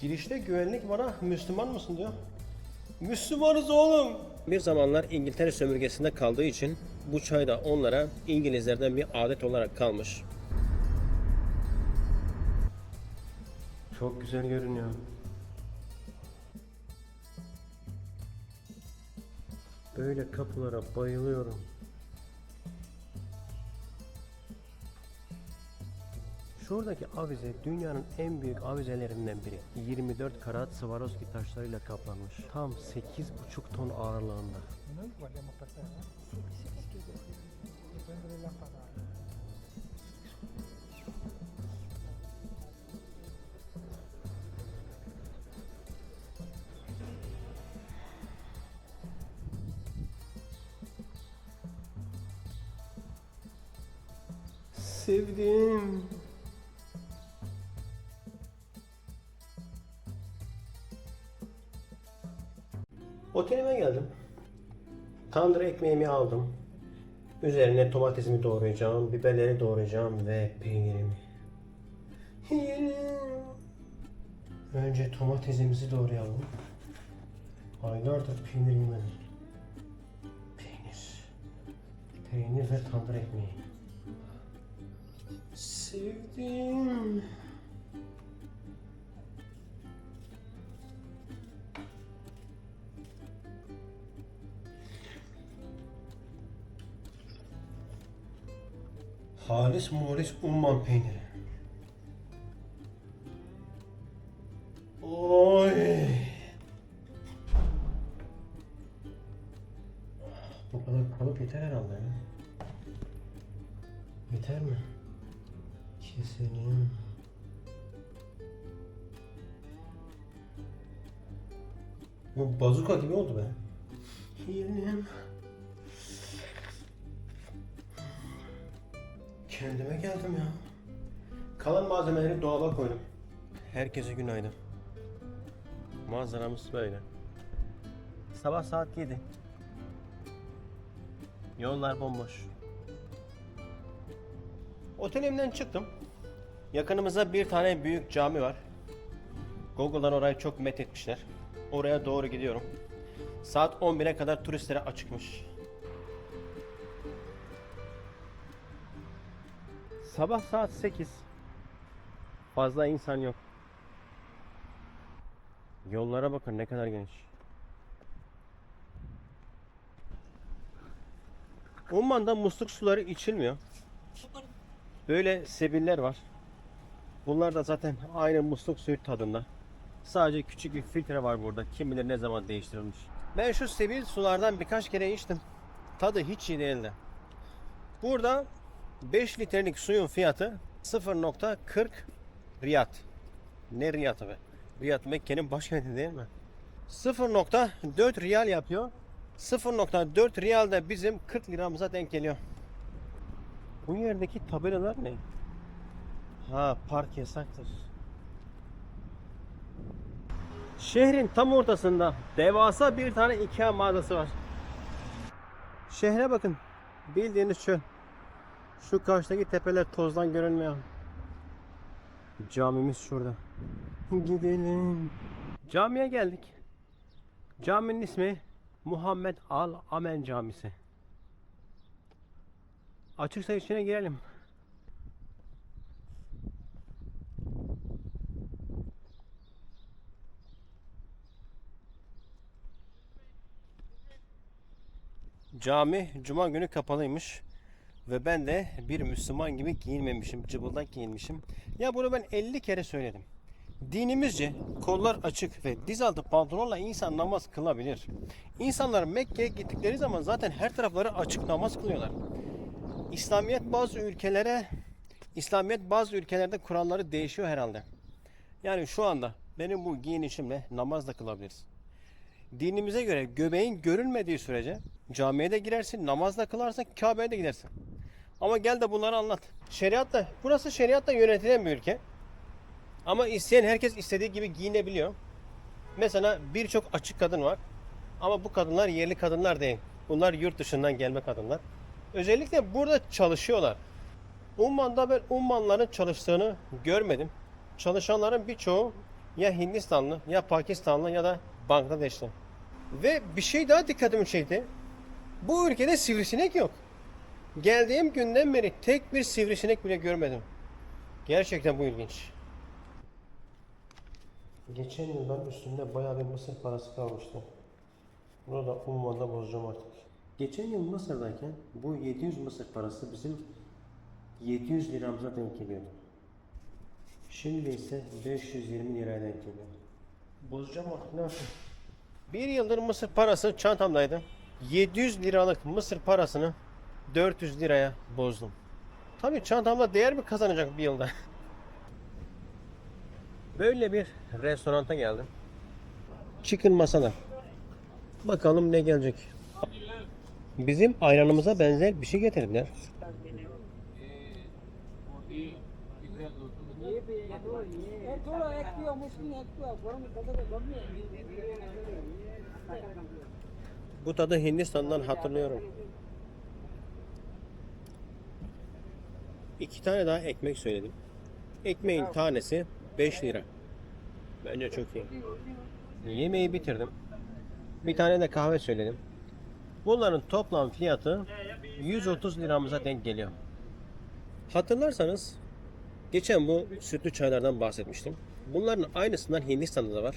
Girişte güvenlik bana Müslüman mısın diyor. Müslümanız oğlum. Bir zamanlar İngiltere sömürgesinde kaldığı için bu çay da onlara İngilizlerden bir adet olarak kalmış. Çok güzel görünüyor. Böyle kapılara bayılıyorum. Şuradaki avize dünyanın en büyük avizelerinden biri. 24 karat Swarovski taşlarıyla kaplanmış. Tam 8,5 ton ağırlığında. Noi Otelime geldim. Tandır ekmeğimi aldım. Üzerine domatesimi doğrayacağım, biberleri doğrayacağım ve peynirimi. Önce domatesimizi doğrayalım. Aylardır peynir yemedim. Peynir. Peynir ve tandır ekmeği. Sevdim. Halis muhalis umman peyniri. Oy. Bu kadar kalıp yeter herhalde ya. Yeter mi? Keselim. Bu bazuka gibi oldu be. Yiyelim. Kendime geldim ya. Kalan malzemeleri dolaba koydum. Herkese günaydın. Manzaramız böyle. Sabah saat 7. Yollar bomboş. Otelimden çıktım. Yakınımızda bir tane büyük cami var. Google'dan orayı çok methetmişler. Oraya doğru gidiyorum. Saat 11'e kadar turistlere açıkmış. Sabah saat 8. Fazla insan yok. Yollara bakın ne kadar geniş. Umman'da musluk suları içilmiyor. Böyle sebiller var. Bunlar da zaten aynı musluk suyu tadında. Sadece küçük bir filtre var burada. Kim bilir ne zaman değiştirilmiş. Ben şu sebil sulardan birkaç kere içtim. Tadı hiç iyi değildi. Burada 5 litrelik suyun fiyatı 0.40 riyat. Ne riyatı be? Riyad Mekke'nin başkenti değil mi? 0.4 riyal yapıyor. 0.4 riyal da bizim 40 liramıza denk geliyor. Bu yerdeki tabelalar ne? Ha park yasaktır. Şehrin tam ortasında devasa bir tane Ikea mağazası var. Şehre bakın. Bildiğiniz çöl. Şu karşıdaki tepeler tozdan görünmüyor. Camimiz şurada. Gidelim. Camiye geldik. Caminin ismi Muhammed Al Amen Camisi. Açıksa içine girelim. Cami cuma günü kapalıymış. Ve ben de bir Müslüman gibi giyinmemişim, cıbıldak giyinmişim. Ya bunu ben 50 kere söyledim. Dinimizce kollar açık ve diz altı pantolonla insan namaz kılabilir. İnsanlar Mekke'ye gittikleri zaman zaten her tarafları açık namaz kılıyorlar. İslamiyet bazı ülkelere İslamiyet bazı ülkelerde kuralları değişiyor herhalde. Yani şu anda benim bu giyinişimle namaz da kılabiliriz. Dinimize göre göbeğin görülmediği sürece camiye de girersin, namaz da kılarsın, Kabe'ye de gidersin. Ama gel de bunları anlat. Şeriatla, burası şeriatla yönetilen bir ülke. Ama isteyen herkes istediği gibi giyinebiliyor. Mesela birçok açık kadın var. Ama bu kadınlar yerli kadınlar değil. Bunlar yurt dışından gelme kadınlar. Özellikle burada çalışıyorlar. Umman'da ben Ummanların çalıştığını görmedim. Çalışanların birçoğu Ya Hindistanlı ya Pakistanlı ya da Bangladeşli. Ve bir şey daha dikkatimi çekti. Bu ülkede sivrisinek yok. Geldiğim günden beri tek bir sivrisinek bile görmedim. Gerçekten bu ilginç. Geçen yıl ben üstümde bayağı bir mısır parası kalmıştı. Bunu da ummadan bozacağım artık. Geçen yıl Mısır'dayken bu 700 mısır parası bizim 700 liramıza denk geliyordu. Şimdi ise 520 liraya denk geliyor. Bozacağım artık ne yapayım? Bir yıldır mısır parası çantamdaydı. 700 liralık mısır parasını 400 liraya bozdum. Tabii çantamda değer mi kazanacak bir yılda? Böyle bir restoranta geldim. Chicken masala. Bakalım ne gelecek. Bizim ayranımıza benzer bir şey getirdiler. Bu tadı Hindistan'dan hatırlıyorum. İki tane daha ekmek söyledim. Ekmeğin tanesi 5 lira. Bence çok iyi. Yemeği bitirdim. Bir tane de kahve söyledim. Bunların toplam fiyatı 130 liramıza denk geliyor. Hatırlarsanız geçen bu sütlü çaylardan bahsetmiştim. Bunların aynısından Hindistan'da da var.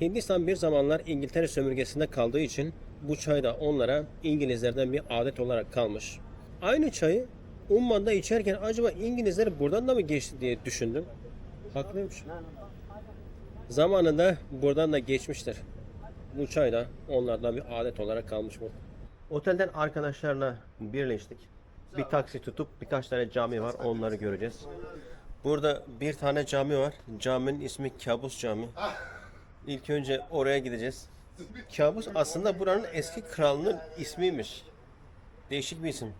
Hindistan bir zamanlar İngiltere sömürgesinde kaldığı için bu çay da onlara İngilizlerden bir adet olarak kalmış. Aynı çayı Umman'da içerken acaba İngilizler buradan da mı geçti diye düşündüm. Haklıymış. Zamanında buradan da geçmiştir. Bu çay da onlardan bir adet olarak kalmış bu. Otelden arkadaşlarla birleştik. Bir taksi tutup birkaç tane cami var onları göreceğiz. Burada bir tane cami var. Caminin ismi Kabus Cami. İlk önce oraya gideceğiz. Kabus aslında buranın eski kralının ismiymiş. Değişik bir isim.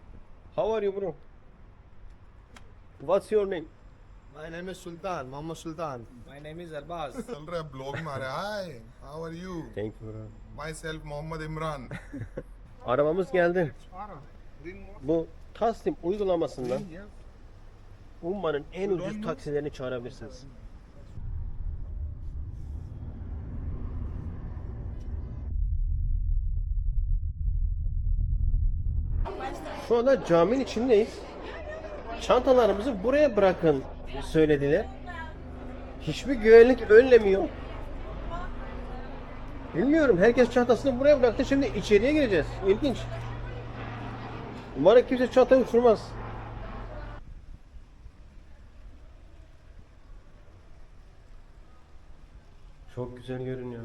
How are you bro? What's your name? My name is Sultan, Muhammad Sultan. My name is Arbaz. चल रहा है ब्लॉग में आ रहा है hi how are you Thank you bro. My self Mohammad Imran Arabamız geldi. Bu Taslim uygulamasından Umman'ın en ucuz taksilerini çağırabilirsiniz. Şu anda caminin içindeyiz. Çantalarımızı buraya bırakın söylediler. Hiçbir güvenlik önlemi yok. Bilmiyorum. Herkes çantasını buraya bıraktı. Şimdi içeriye gireceğiz. İlginç. Umarım kimse çantayı uçurmaz. Çok güzel görünüyor.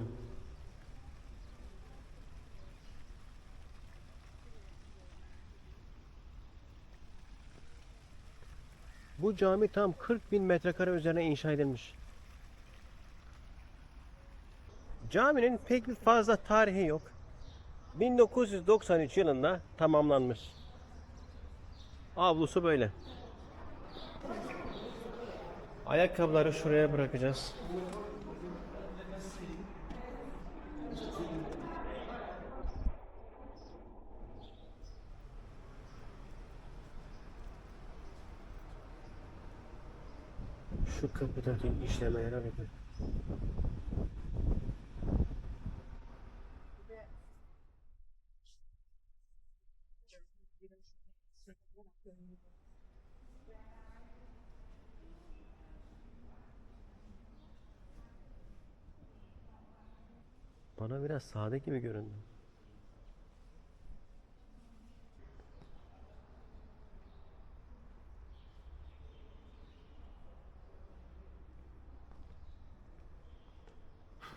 Bu cami tam 40 bin metrekare üzerine inşa edilmiş. Caminin pek bir fazla tarihi yok. 1993 yılında tamamlanmış. Avlusu böyle. Ayakkabıları şuraya bırakacağız. Şu kapıdaki işlemelere bakın. Bana biraz sade gibi göründü.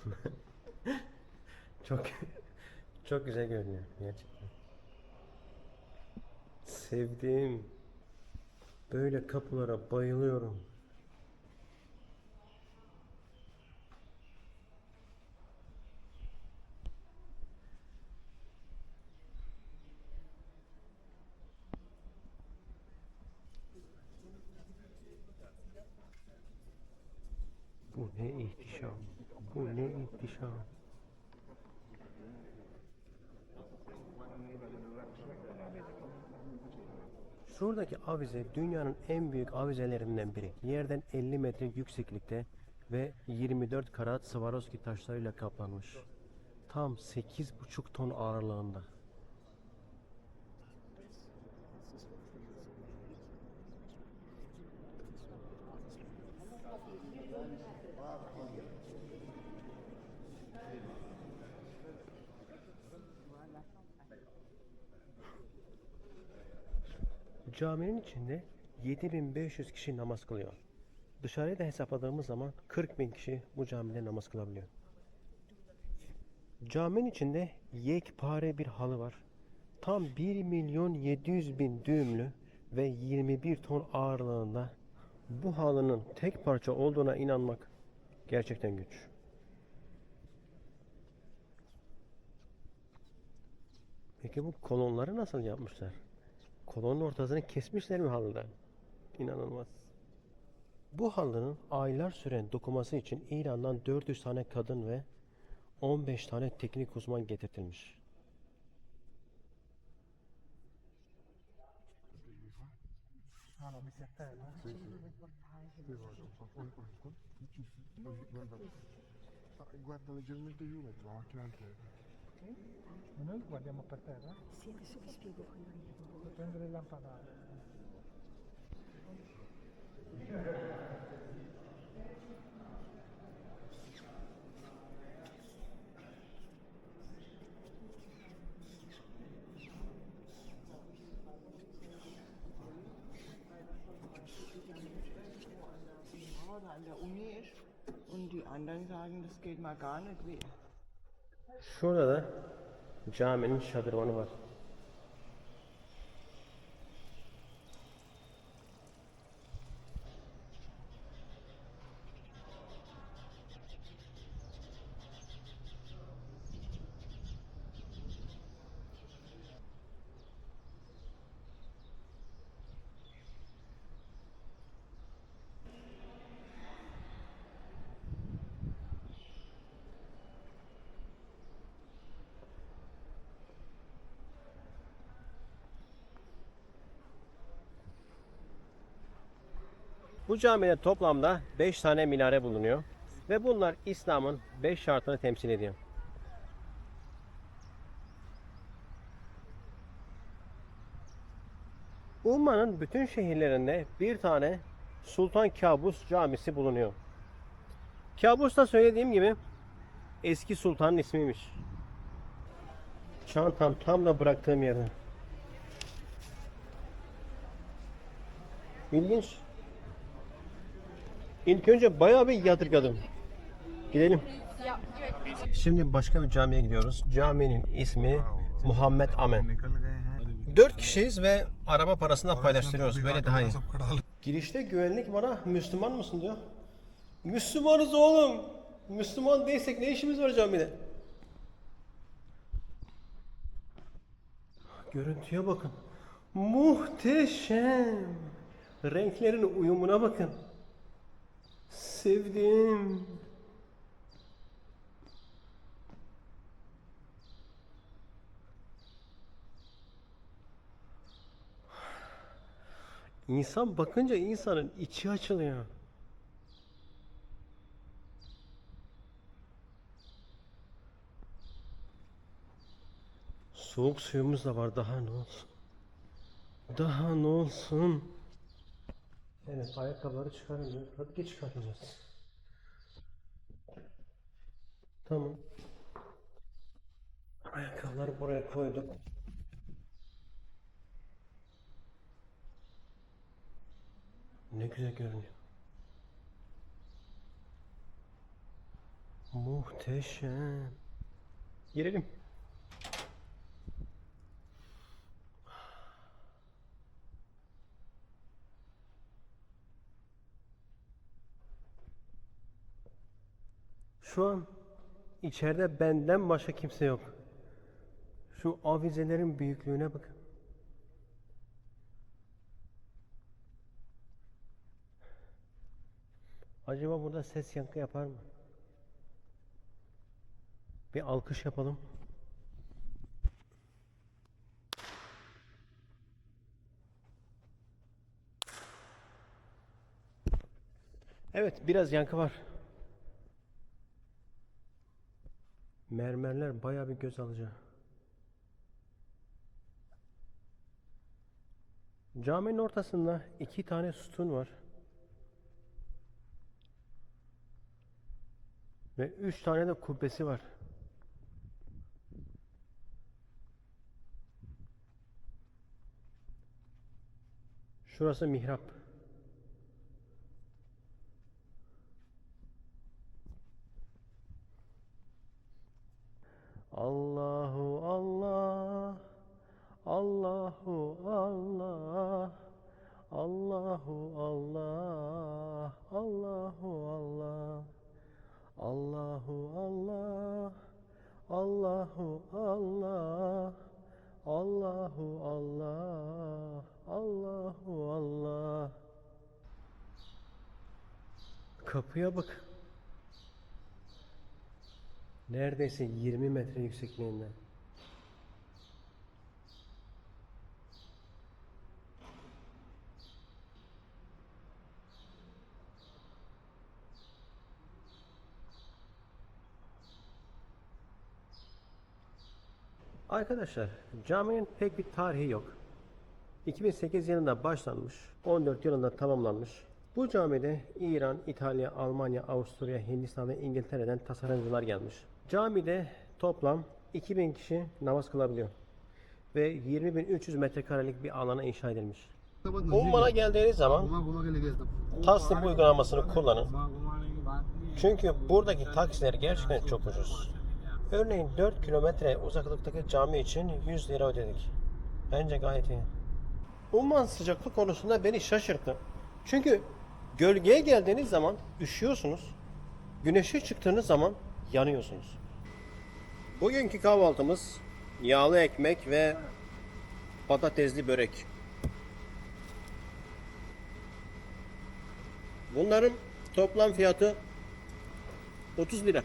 çok çok güzel görünüyor gerçekten. Sevdim. Böyle kapılara bayılıyorum. Bu ne ihtişam. Bu ne ihtişam. Şuradaki avize dünyanın en büyük avizelerinden biri. Yerden 50 metre yükseklikte ve 24 karat Swarovski taşlarıyla kaplanmış. Tam 8,5 ton ağırlığında. Caminin içinde 7500 kişi namaz kılıyor. Dışarıya da hesapladığımız zaman 40 bin kişi bu camide namaz kılabiliyor. Caminin içinde yekpare bir halı var. Tam 1 milyon 700 bin düğümlü ve 21 ton ağırlığında bu halının tek parça olduğuna inanmak gerçekten güç. Peki bu kolonları nasıl yapmışlar? Kolonun ortasını kesmişler mi halıda? İnanılmaz. Bu halının aylar süren dokuması için İran'dan 400 tane kadın ve 15 tane teknik uzman getirtilmiş. Guarda leggermente giù, metto la terra. Ma noi guardiamo per terra? Sì, adesso vi spiego come Per prendere il lampadario. Da an der Uni ist und die anderen sagen, das geht mal gar nicht. Wie, Şurada da caminin şadırvanı var. Bu camide toplamda 5 tane minare bulunuyor ve bunlar İslam'ın 5 şartını temsil ediyor. Umman'ın bütün şehirlerinde bir tane Sultan Kabus camisi bulunuyor. Kabus da söylediğim gibi eski sultanın ismiymiş. Çantam tam da bıraktığım yerde. İlginç. İlk önce bayağı bir yadırgadım. Gidelim. Şimdi başka bir camiye gidiyoruz. Caminin ismi Muhammed Amen. Dört kişiyiz ve araba parasını paylaştırıyoruz. Böyle daha iyi. Girişte güvenlik bana Müslüman mısın diyor. Müslümanız oğlum. Müslüman değilsek ne işimiz var camide? Görüntüye bakın. Muhteşem. Renklerin uyumuna bakın. Sevdim. İnsan bakınca insanın içi açılıyor. Soğuk suyumuz da var daha ne olsun. Daha ne olsun. Evet ayakkabıları çıkarmıyoruz. Hadi geç çıkartacağız. Tamam. Ayakkabıları buraya koyduk. Ne güzel görünüyor. Muhteşem. Girelim. Şu an içeride benden başka kimse yok. Şu avizelerin büyüklüğüne bakın. Acaba burada ses yankı yapar mı? Bir alkış yapalım. Evet, biraz yankı var. Mermerler bayağı bir göz alıcı. Caminin ortasında iki tane sütun var. Ve üç tane de kubbesi var. Şurası mihrap. Kapıya bak. Neredeyse 20 metre yüksekliğinde. Arkadaşlar caminin pek bir tarihi yok. 2008 yılında başlanmış, 14 yılında tamamlanmış. Bu camide İran, İtalya, Almanya, Avusturya, Hindistan ve İngiltere'den tasarımcılar gelmiş. Camide toplam 2000 kişi namaz kılabiliyor. Ve 20.300 metrekarelik bir alana inşa edilmiş. Umman'a geldiğiniz zaman Taslim uygulamasını kullanın. Çünkü buradaki taksiler gerçekten çok ucuz. Örneğin 4 kilometre uzaklıktaki cami için 100 lira ödedik. Bence gayet iyi. Umman sıcaklık konusunda beni şaşırttı. Çünkü gölgeye geldiğiniz zaman üşüyorsunuz. Güneşe çıktığınız zaman yanıyorsunuz. Bugünkü kahvaltımız yağlı ekmek ve patatesli börek. Bunların toplam fiyatı 30 lira.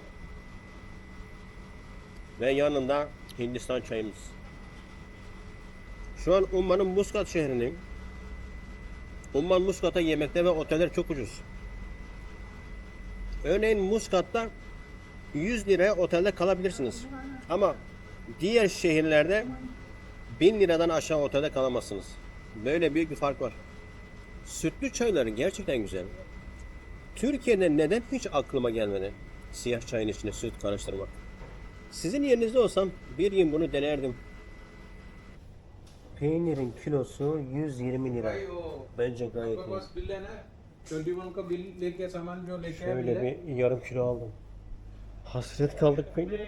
Ve yanında Hindistan çayımız. Şu an Umman'ın Muscat şehrindeyim. Umman Muscat'a yemekte ve oteller çok ucuz. Örneğin Muscat'ta 100 liraya otelde kalabilirsiniz. Ama diğer şehirlerde 1000 liradan aşağı otelde kalamazsınız. Böyle büyük bir fark var. Sütlü çayları gerçekten güzel. Türkiye'de neden hiç aklıma gelmedi siyah çayın içine süt karıştırmak? Sizin yerinizde olsam bir gün bunu denerdim. Peynirin kilosu 120 lira. Bence gayet iyi. Şöyle bir yarım kilo aldım. Hasret kaldık peynir.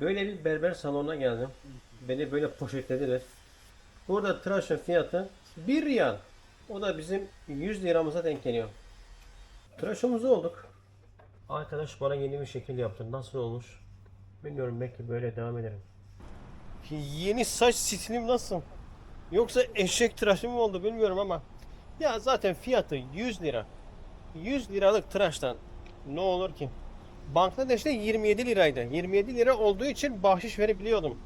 Böyle bir berber salonuna geldim. Beni böyle poşetlediler. Burada tıraşın fiyatı 1 riyal. O da bizim 100 liramıza denk geliyor. Tıraşımız olduk. Arkadaş bana yeni bir şekil yaptı. Nasıl olmuş? Bilmiyorum belki böyle devam ederim. Yeni saç stilim nasıl? Yoksa eşek tıraşı mı oldu bilmiyorum ama. Ya zaten fiyatı 100 lira. 100 liralık tıraştan ne olur ki? Bangladeş'te 27 liraydı. 27 lira olduğu için bahşiş verebiliyordum.